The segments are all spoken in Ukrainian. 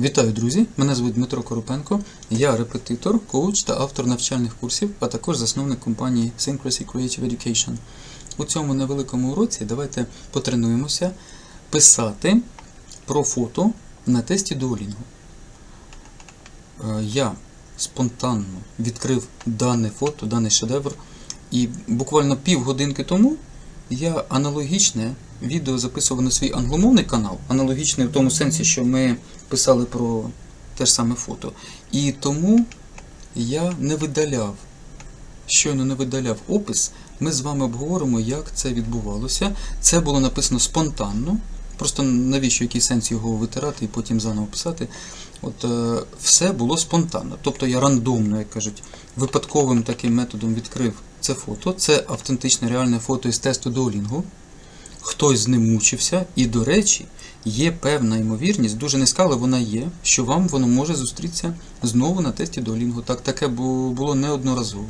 Вітаю, друзі! Мене звуть Дмитро Коропенко. Я репетитор, коуч та автор навчальних курсів, а також засновник компанії Syncrasy Creative Education. У цьому невеликому уроці давайте потренуємося писати про фото на тесті Duolingo. Е, Я спонтанно відкрив дане фото, даний шедевр, і буквально півгодинки тому я аналогічне відео записував на свій англомовний канал, аналогічне в тому сенсі, що ми писали про те ж саме фото. І тому я не видаляв, щойно не видаляв опис, ми з вами обговоримо, як це відбувалося. Це було написано спонтанно. Просто навіщо який сенс його витирати і потім заново писати. От е, все було спонтанно. Тобто я рандомно, як кажуть, випадковим таким методом відкрив це фото. Це автентичне реальне фото із тесту Duolingo. Хтось з ним мучився, і, до речі, є певна ймовірність, дуже низька, але вона є, що вам воно може зустрітися знову на тесті Duolingo. Так, таке було неодноразово.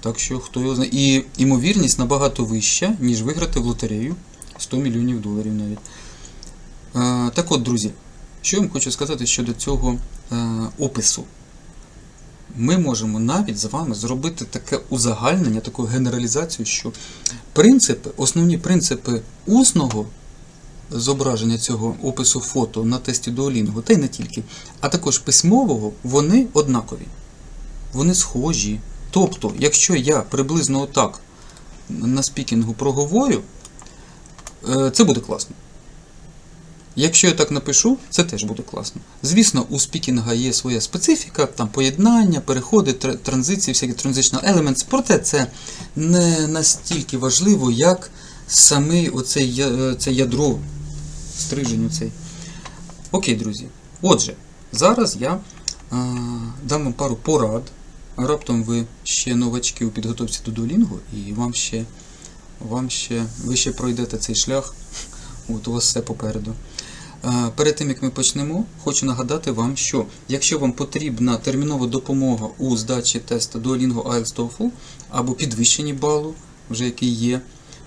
Так що хто його знає. І ймовірність набагато вища, ніж виграти в лотерею 100 мільйонів доларів навіть. Е, так от, друзі, що я вам хочу сказати щодо цього е, опису. Ми можемо навіть з вами зробити таке узагальнення, таку генералізацію, що принципи, основні принципи усного зображення цього опису фото на тесті Duolingo, та й не тільки, а також письмового, вони однакові. Вони схожі. Тобто, якщо я приблизно отак на спікінгу проговорю, е, це буде класно. Якщо я так напишу, це теж буде класно. Звісно, у спікінга є своя специфіка, там поєднання, переходи, тр- транзиції, всякі transitional elements, проте це не настільки важливо, як саме оцей, е, це ядро стрижень оцей. Окей, друзі. Отже, зараз я а, дам вам пару порад. Раптом ви ще новачки у підготовці до Duolingo, і вам ще, вам ще, ви ще пройдете цей шлях. От у вас все попереду. Перед тим як ми почнемо, хочу нагадати вам, що якщо вам потрібна термінова допомога у здачі тесту Duolingo IELTS TOEFL або підвищенні балу, вже який є,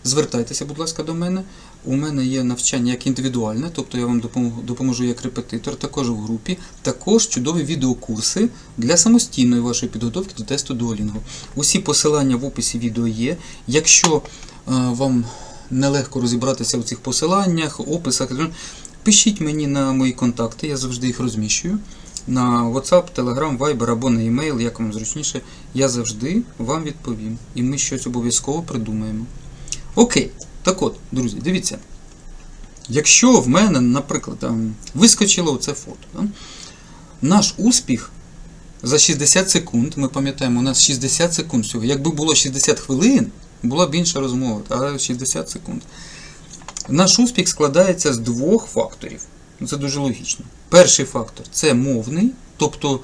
звертайтеся, будь ласка, до мене. У мене є навчання як індивідуальне, тобто я вам допоможу, як репетитор, також в групі, також чудові відеокурси для самостійної вашої підготовки до тесту Duolingo. Усі посилання в описі відео є. Якщо вам нелегко розібратися в цих посиланнях, описах, пишіть мені на мої контакти, я завжди їх розміщую. На WhatsApp, Telegram, Viber або на e-mail, як вам зручніше, я завжди вам відповім. І ми щось обов'язково придумаємо. Окей, так от, друзі, дивіться. Якщо в мене, наприклад, там, вискочило оце фото, да? наш успіх за 60 секунд, ми пам'ятаємо, у нас 60 секунд всього. Якби було 60 хвилин, була б інша розмова, а 60 секунд. Наш успіх складається з двох факторів. Ну, Це дуже логічно. Перший фактор це мовний, тобто,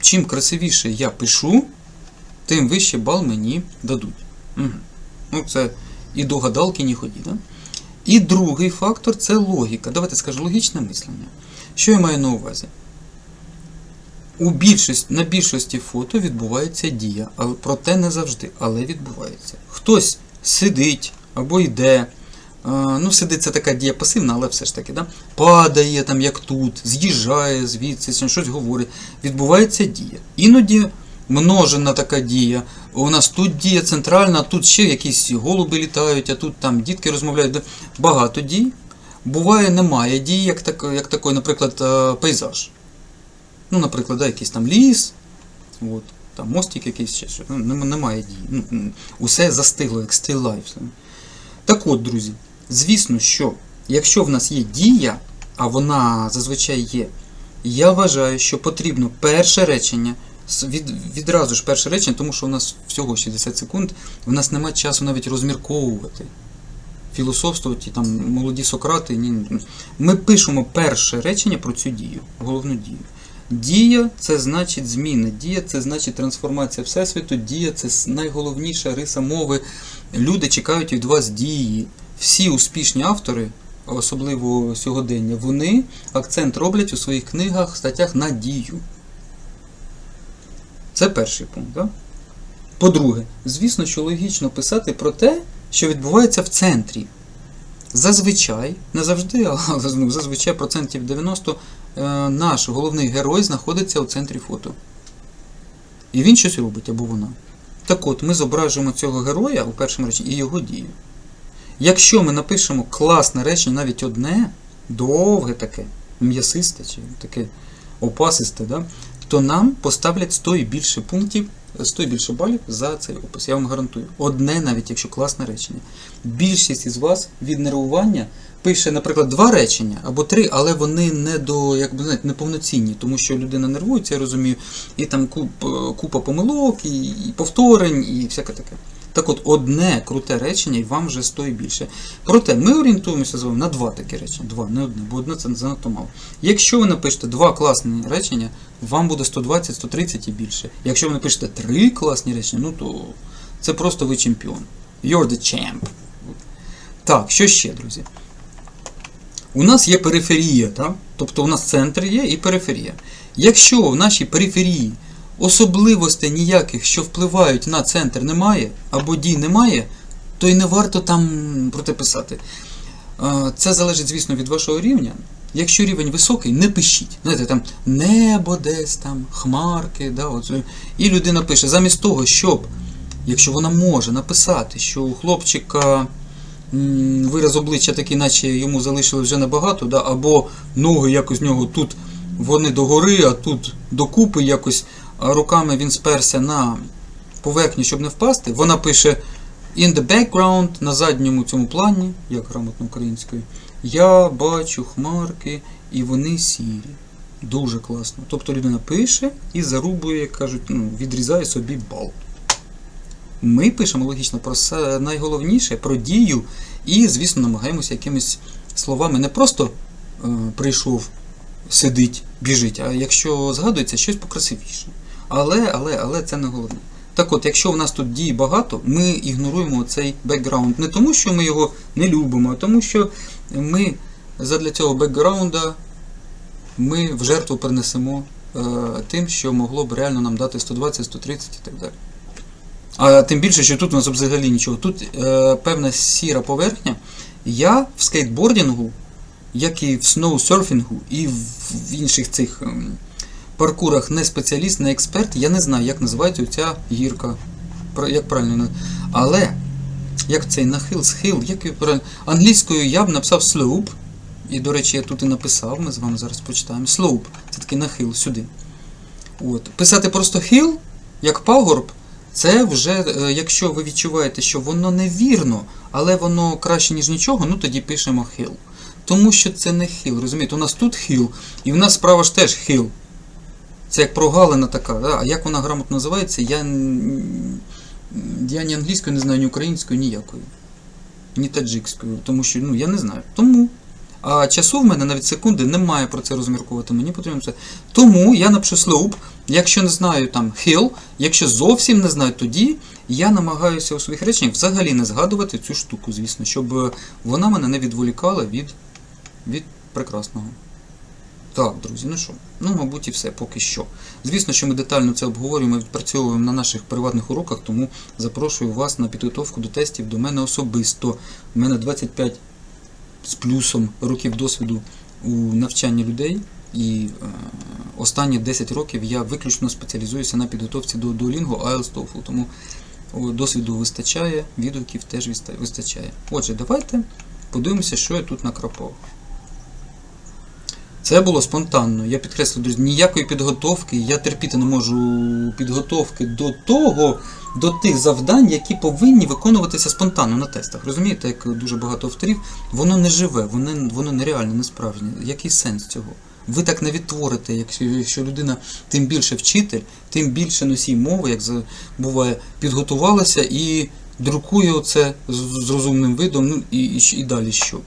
чим красивіше я пишу, тим вище бал мені дадуть. Угу. Ну, це і до гадалки не ході. Да? І другий фактор це логіка. Давайте скажу логічне мислення. Що я маю на увазі? У більшість, на більшості фото відбувається дія, але проте не завжди, але відбувається. Хтось сидить або йде. А, Ну, сидить така дія пасивна, але все ж таки, да? падає там, як тут, з'їжджає звідси, щось говорить. Відбувається дія. Іноді множена така дія. У нас тут дія центральна, тут ще якісь голуби літають, а тут там дітки розмовляють. Багато дій. Буває, немає дії, як, так, як такої, наприклад, е, пейзаж. Ну, наприклад, да, якийсь там ліс, от, там мостик якийсь ще. Ну, немає дії. Ну, усе застигло, як still life. Так от, друзі, звісно, що якщо в нас є дія, а вона зазвичай є, я вважаю, що потрібно перше речення, від, відразу ж перше речення, тому що у нас всього 60 секунд, в нас немає часу навіть розмірковувати. Філософствувати, там молоді Сократи. Ні. Ми пишемо перше речення про цю дію, головну дію. Дія це значить зміна, дія це значить трансформація Всесвіту, дія це найголовніша риса мови. Люди чекають від вас дії. Всі успішні автори, особливо сьогодення, вони акцент роблять у своїх книгах, статтях на дію. Це перший пункт. Да? По-друге, звісно, що логічно писати про те, що відбувається в центрі. Зазвичай, не завжди, але ну, зазвичай процентів 90 е, наш головний герой знаходиться у центрі фото. І він щось робить або вона. Так от, ми зображуємо цього героя у першому реченні і його дію. Якщо ми напишемо класне речення, навіть одне, довге таке, м'ясисте чи таке опасисте, да, то нам поставлять 100 і більше пунктів, 100 і більше балів за цей опис. Я вам гарантую. Одне, навіть якщо класне речення. Більшість із вас від нервування пише, наприклад, два речення або три, але вони не до, як би знаєте, неповноцінні, тому що людина нервується, я розумію, і там куп, купа помилок, і повторень, і всяке таке. Так от, одне круте речення, і вам вже 100 і більше. Проте ми орієнтуємося з вами на два такі речення. Два, не одне, бо одне це занадто мало. Якщо ви напишете два класні речення, вам буде 120, 130 і більше. Якщо ви напишете три класні речення, ну то це просто ви чемпіон. You're the champ. Так, що ще, друзі? У нас є периферія, так? тобто у нас центр є і периферія. Якщо в нашій периферії особливостей ніяких, що впливають на центр, немає, або дій немає, то й не варто там про те писати. Е, Це залежить, звісно, від вашого рівня. Якщо рівень високий, не пишіть. Знаєте, там небо десь там, хмарки, да, от, і людина пише, замість того, щоб, якщо вона може написати, що у хлопчика вираз обличчя такий, наче йому залишили вже небагато, да, або ноги якось в нього тут вони догори, а тут докупи якось, руками він сперся на поверхню, щоб не впасти. Вона пише in the background, на задньому цьому плані, як грамотно українською, я бачу хмарки і вони сірі. Дуже класно. Тобто людина пише і зарубує, як кажуть, ну, відрізає собі бал. Ми пишемо логічно про найголовніше, про дію, і, звісно, намагаємося якимись словами не просто е, прийшов, сидить, біжить, а якщо згадується, щось покрасивіше. Але, але, але це не головне. Так от, якщо в нас тут дій багато, ми ігноруємо цей бекграунд. Не тому, що ми його не любимо, а тому, що ми задля цього бекграунда ми в жертву принесемо е, тим, що могло б реально нам дати 120, 130 і так далі. А тим більше, що тут у нас взагалі нічого. Тут е, певна сіра поверхня. Я в скейтбордингу, як і в сноусерфінгу, і в, в інших цих ем, паркурах не спеціаліст, не експерт, я не знаю, як називається ця гірка. Як правильно Але як цей нахил, схил, як правильно. Англійською я б написав slope. І, до речі, я тут і написав, ми з вами зараз прочитаємо. Slope це такий нахил сюди. От. Писати просто hill, як пагорб, це вже, е, якщо ви відчуваєте, що воно невірно, але воно краще, ніж нічого, ну тоді пишемо hill. Тому що це не хил, розумієте? У нас тут хил, і в нас справа ж теж хил. Це як прогалина така, да? а як вона грамотно називається, я, я ні англійською не знаю, ні українською, ніякою. Ні таджикською, тому що ну, я не знаю. Тому. А часу в мене навіть секунди немає про це розмірковувати. Мені потрібно це. Тому я напишу slope, якщо не знаю там hill, якщо зовсім не знаю, тоді я намагаюся у своїх реченнях взагалі не згадувати цю штуку, звісно, щоб вона мене не відволікала від, від прекрасного. Так, друзі, ну що, ну, мабуть, і все поки що. Звісно, що ми детально це обговорюємо і відпрацьовуємо на наших приватних уроках, тому запрошую вас на підготовку до тестів до мене особисто. У мене 25 з плюсом років досвіду у навчанні людей, і е, останні 10 років я виключно спеціалізуюся на підготовці до Duolingo, IELTS, TOEFL, тому досвіду вистачає, відгуків теж вистачає. Отже, давайте подивимося, що я тут накрапав. Це було спонтанно. Я підкреслю, друзі, ніякої підготовки. Я терпіти не можу підготовки до того, до тих завдань, які повинні виконуватися спонтанно на тестах. Розумієте, як дуже багато авторів, воно не живе, воно, воно нереальне, не справжнє. Який сенс цього? Ви так не відтворите, якщо, людина тим більше вчитель, тим більше носій мови, як буває, підготувалася і друкує оце з, розумним видом, ну і, і далі що.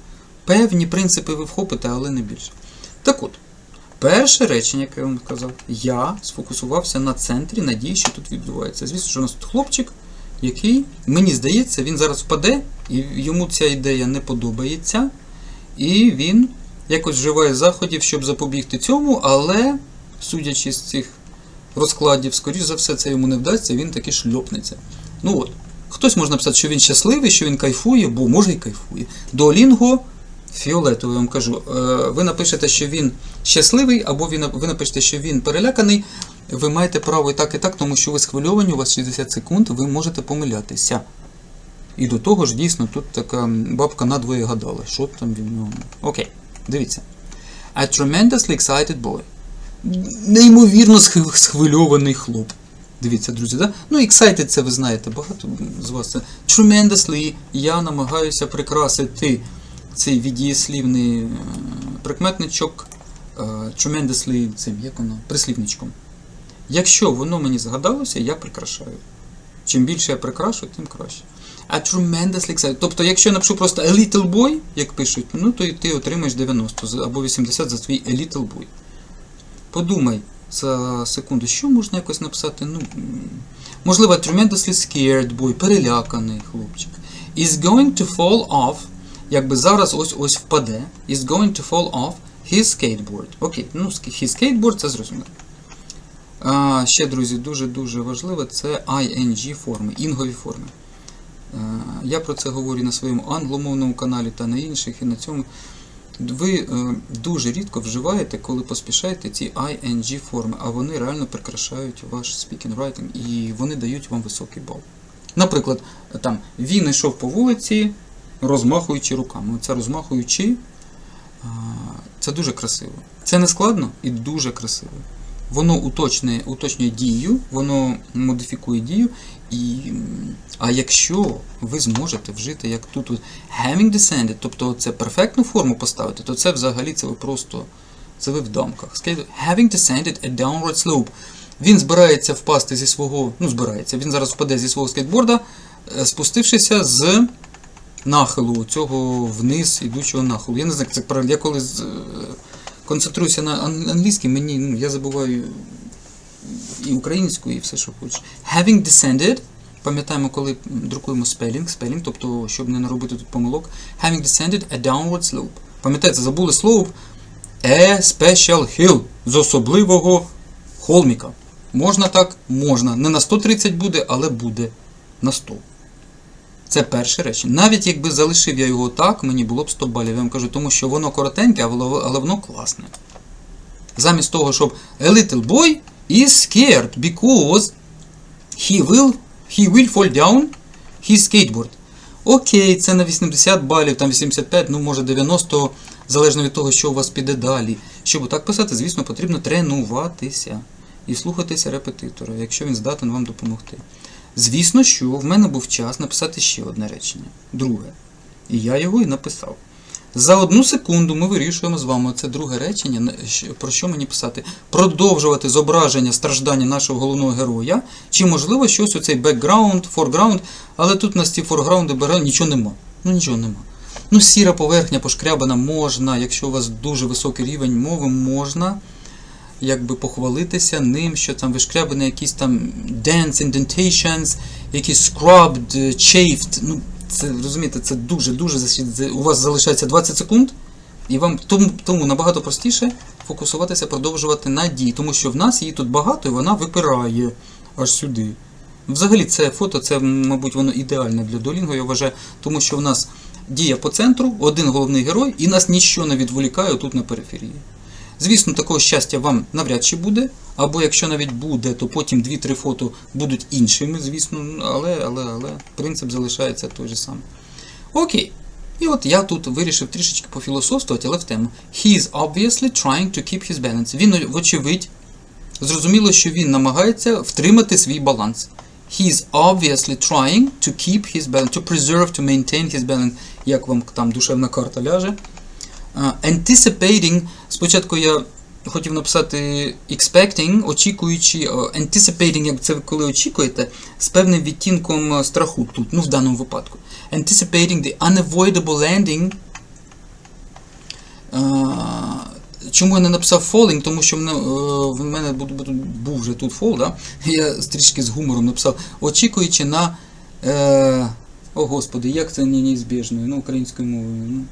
Певні принципи ви вхопите, але не більше. Так от, перше речення, яке я вам сказав, я сфокусувався на центрі надії, що тут відбувається. Звісно, що у нас тут хлопчик, який, мені здається, він зараз впаде, і йому ця ідея не подобається. І він якось вживає заходів, щоб запобігти цьому, але, судячи з цих розкладів, скоріш за все, це йому не вдасться, він таки шльопнеться. Ну от, хтось може написати, що він щасливий, що він кайфує, бо може і кайфує. Дуолінго Фіолетовий, я вам кажу. Е, Ви напишете, що він щасливий, або ви напишете, що він переляканий. Ви маєте право і так, і так, тому що ви схвильовані, у вас 60 секунд, ви можете помилятися. І до того ж, дійсно, тут така бабка надвоє гадала, що там він. Окей, дивіться. A tremendously excited boy. Неймовірно схвильований хлоп. Дивіться, друзі, да? Ну, excited це ви знаєте, багато з вас. Tremendously я намагаюся прикрасити цей віддієслівний е, прикметничок е, tremendously цим, як воно, прислівничком. Якщо воно мені згадалося, я прикрашаю. Чим більше я прикрашу, тим краще. А tremendously excited. Тобто, якщо я напишу просто a little boy, як пишуть, ну то і ти отримаєш 90 або 80 за твій a little boy. Подумай за секунду, що можна якось написати? Ну, можливо, tremendously scared boy, переляканий хлопчик. Is going to fall off, якби зараз ось ось впаде. Is going to fall off his skateboard. Окей, ну his skateboard це зрозуміло. А, ще, друзі, дуже-дуже важливо це ING форми, інгові форми. Е, Я про це говорю на своєму англомовному каналі та на інших, і на цьому. Ви е, дуже рідко вживаєте, коли поспішаєте ці ING форми, а вони реально прикрашають ваш speaking writing і вони дають вам високий бал. Наприклад, там він йшов по вулиці, розмахуючи руками. Оце розмахуючи, це дуже красиво. Це не складно і дуже красиво. Воно уточнює, уточнює дію, воно модифікує дію. І, а якщо ви зможете вжити, як тут having descended, тобто це перфектну форму поставити, то це взагалі це ви просто це ви в дамках. Скажіть, Having descended a downward slope. Він збирається впасти зі свого, ну збирається, він зараз впаде зі свого скейтборда, е, спустившися з нахилу, цього вниз ідучого нахилу. Я не знаю, це правильно. Я коли е, концентруюся на англійській, мені ну, я забуваю і українську, і все, що хочеш. Having descended, пам'ятаємо, коли друкуємо spelling, spelling, тобто, щоб не наробити тут помилок. Having descended a downward slope. Пам'ятаєте, забули slope? A special hill з особливого холміка. Можна так? Можна. Не на 130 буде, але буде на 100. Це перше речення. Навіть якби залишив я його так, мені було б 100 балів. Я вам кажу, тому що воно коротеньке, але воно класне. Замість того, щоб a little boy is scared because he will, he will fall down his skateboard. Окей, це на 80 балів, там 85, ну може 90, залежно від того, що у вас піде далі. Щоб так писати, звісно, потрібно тренуватися і слухатися репетитора, якщо він здатен вам допомогти. Звісно, що в мене був час написати ще одне речення, друге. І я його і написав. За одну секунду ми вирішуємо з вами це друге речення, про що мені писати. Продовжувати зображення страждання нашого головного героя, чи можливо щось у цей бекграунд, форграунд, але тут на ці форграунди бере нічого нема. Ну нічого нема. Ну, сіра поверхня пошкрябана можна, якщо у вас дуже високий рівень мови, можна якби похвалитися ним, що там вишкрябані якісь там dents, indentations, якісь scrubbed, е, chafed. Ну, це розумієте, це дуже-дуже у вас залишається 20 секунд, і вам тому, тому набагато простіше фокусуватися, продовжувати на дії, тому що в нас її тут багато і вона випирає аж сюди. Взагалі, це фото, це, мабуть, воно ідеальне для Duolingo, я вважаю, тому що в нас дія по центру, один головний герой, і нас нічого не відволікає тут на периферії. Звісно, такого щастя вам навряд чи буде, або якщо навіть буде, то потім 2-3 фото будуть іншими, звісно, але, але, але принцип залишається той же самий. Окей. І от я тут вирішив трішечки пофілософствувати, але в тему. He is obviously trying to keep his balance. Він, вочевидь, зрозуміло, що він намагається втримати свій баланс. He is obviously trying to keep his balance, to preserve, to maintain his balance, як вам там душевна карта ляже. Anticipating, спочатку я хотів написати expecting, очікуючи, anticipating, як це коли очікуєте, з певним відтінком uh, страху тут, ну в даному випадку. Anticipating the unavoidable landing. Uh, чому я не написав falling? Тому що в мене, е, був, вже тут fall, да? я трішки з гумором написав, очікуючи на. Е, о господи, як це не неізбіжною, ну, українською мовою. Ну,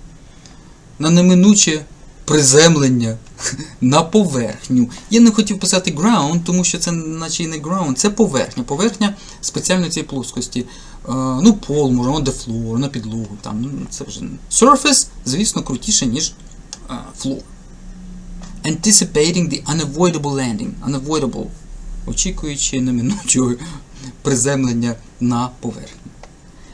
на неминуче приземлення на поверхню. Я не хотів писати ground, тому що це наче не ground, це поверхня. Поверхня спеціально цієї плоскості. Е, ну, пол, може, on the floor, на підлогу. Там, ну, це вже... Surface, звісно, крутіше, ніж е, floor. Anticipating the unavoidable landing. Unavoidable. Очікуючи неминучого приземлення на поверхню.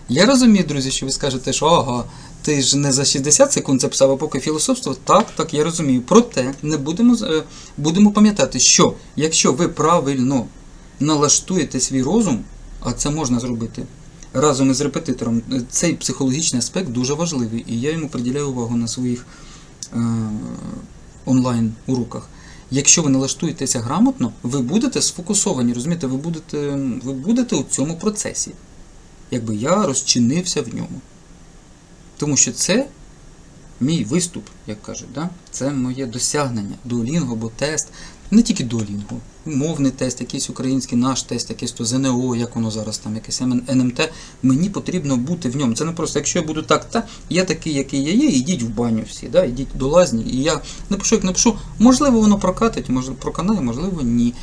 Я розумію, друзі, що ви скажете, що ага, ти ж не за 60 секунд це писав, а поки філософство. Так, так, я розумію. Проте не будемо, е, будемо пам'ятати, що якщо ви правильно налаштуєте свій розум, а це можна зробити разом із репетитором, е, цей психологічний аспект дуже важливий, і я йому приділяю увагу на своїх е, онлайн уроках. Якщо ви налаштуєтеся грамотно, ви будете сфокусовані, розумієте, ви будете, ви будете у цьому процесі якби я розчинився в ньому. Тому що це мій виступ, як кажуть, да? це моє досягнення. Дуолінго або тест. Не тільки Duolingo, мовний тест, якийсь український наш тест, якийсь то ЗНО, як воно зараз там, якесь НМТ. Мені потрібно бути в ньому. Це не просто, якщо я буду так, та я такий, який я є, ідіть в баню всі, да? ідіть до лазні. І я напишу, як напишу, можливо, воно прокатить, можливо, проканає, можливо, ні.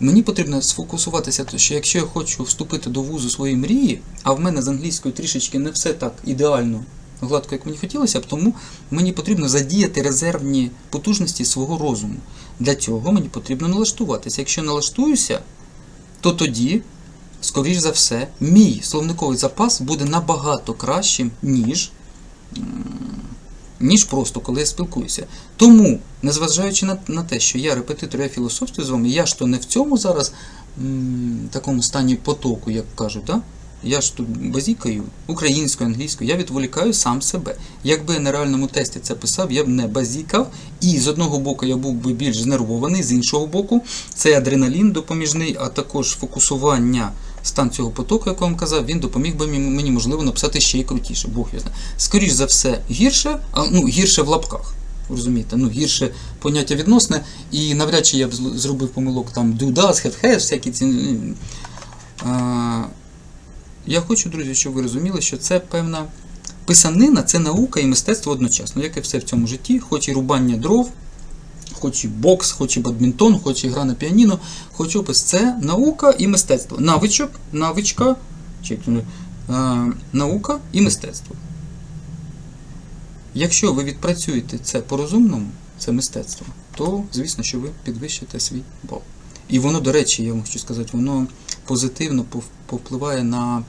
Мені потрібно сфокусуватися, що якщо я хочу вступити до вузу своєї мрії, а в мене з англійською трішечки не все так ідеально гладко, як мені хотілося б, тому мені потрібно задіяти резервні потужності свого розуму. Для цього мені потрібно налаштуватися. Якщо налаштуюся, то тоді, скоріш за все, мій словниковий запас буде набагато кращим, ніж ніж просто коли я спілкуюся. Тому, незважаючи на, на те, що я репетитор, я філософствую з вами, я ж то не в цьому зараз м, такому стані потоку, як кажуть, да? Я ж тут базікаю українською, англійською, я відволікаю сам себе. Якби я на реальному тесті це писав, я б не базікав, і з одного боку я був би більш знервований, з іншого боку, це адреналін допоміжний, а також фокусування стан цього потоку, як я вам казав, він допоміг би мені, можливо, написати ще й крутіше. Бог його знає. Скоріш за все, гірше, а, ну, гірше в лапках. Розумієте, ну гірше поняття відносне, і навряд чи я б зробив помилок там do, does, have, has, всякі ці. А, я хочу, друзі, щоб ви розуміли, що це певна писанина, це наука і мистецтво одночасно, як і все в цьому житті, хоч і рубання дров, хоч і бокс, хоч і бадмінтон, хоч і гра на піаніно, хоч опис це наука і мистецтво. Навичок, навичка, чи, е, наука і мистецтво. Якщо ви відпрацюєте це по-розумному, це мистецтво, то звісно, що ви підвищите свій бал. І воно, до речі, я вам хочу сказати, воно позитивно повпливає на,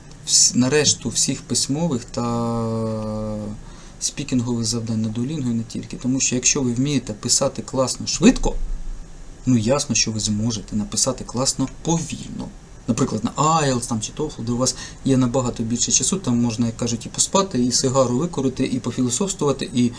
на решту всіх письмових та спікінгових завдань на Duolingo і не тільки. Тому що якщо ви вмієте писати класно швидко, ну ясно, що ви зможете написати класно повільно. Наприклад, на IELTS там, чи TOEFL, де у вас є набагато більше часу, там можна, як кажуть, і поспати, і сигару викорити, і пофілософствувати, і,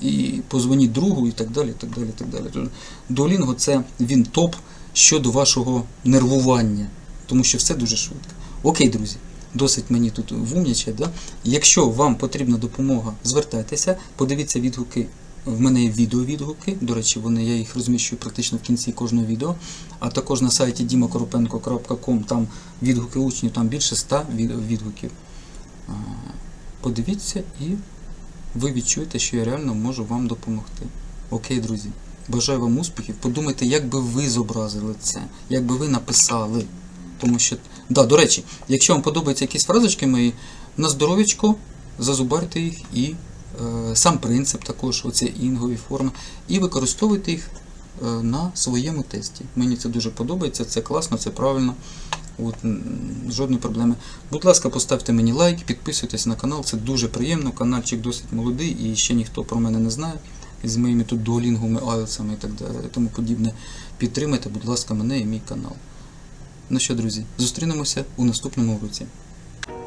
і позвоніть другу, і так далі. і так далі, так далі. Тож Duolingo – це він топ щодо вашого нервування, тому що все дуже швидко. Окей, друзі, досить мені тут вумнячать. Да? Якщо вам потрібна допомога, звертайтеся, подивіться відгуки. В мене є відеовідгуки, до речі, вони, я їх розміщую практично в кінці кожного відео. А також на сайті dimakoropенko.com, там відгуки учнів, там більше 100 відгуків. Подивіться і ви відчуєте, що я реально можу вам допомогти. Окей, друзі. Бажаю вам успіхів. Подумайте, як би ви зобразили це, як би ви написали. Тому що, да, до речі, якщо вам подобаються якісь фразочки мої, на здоров'ячко, зазубарте їх і е, сам принцип також, оці інгові форми, і використовуйте їх е, на своєму тесті. Мені це дуже подобається, це класно, це правильно. От, жодної проблеми. Будь ласка, поставте мені лайк, підписуйтесь на канал, це дуже приємно. Каналчик досить молодий і ще ніхто про мене не знає. З моїми тут дуолінгами, айлсами і так далі, тому подібне. Підтримайте, будь ласка, мене і мій канал. Ну що, друзі, зустрінемося у наступному уроці.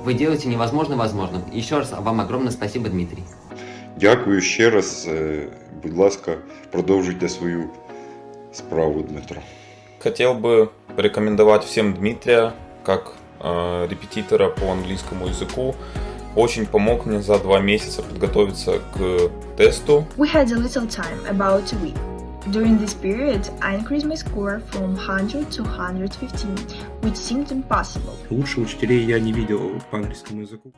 Вы делаете невозможное возможным. Еще раз вам огромное спасибо, Дмитрий. Дякую ще раз. Е, Будь ласка, продовжуйте свою справу, Дмитро. Хотел бы порекомендовать всем Дмитрия как э, репетитора по английскому языку. Очень помог мне за два месяца подготовиться к тесту. We had a little time, about a week. During this period, I increased my score from 100 to 115, which seemed impossible. Лучше учителей я не видел по английскому языку.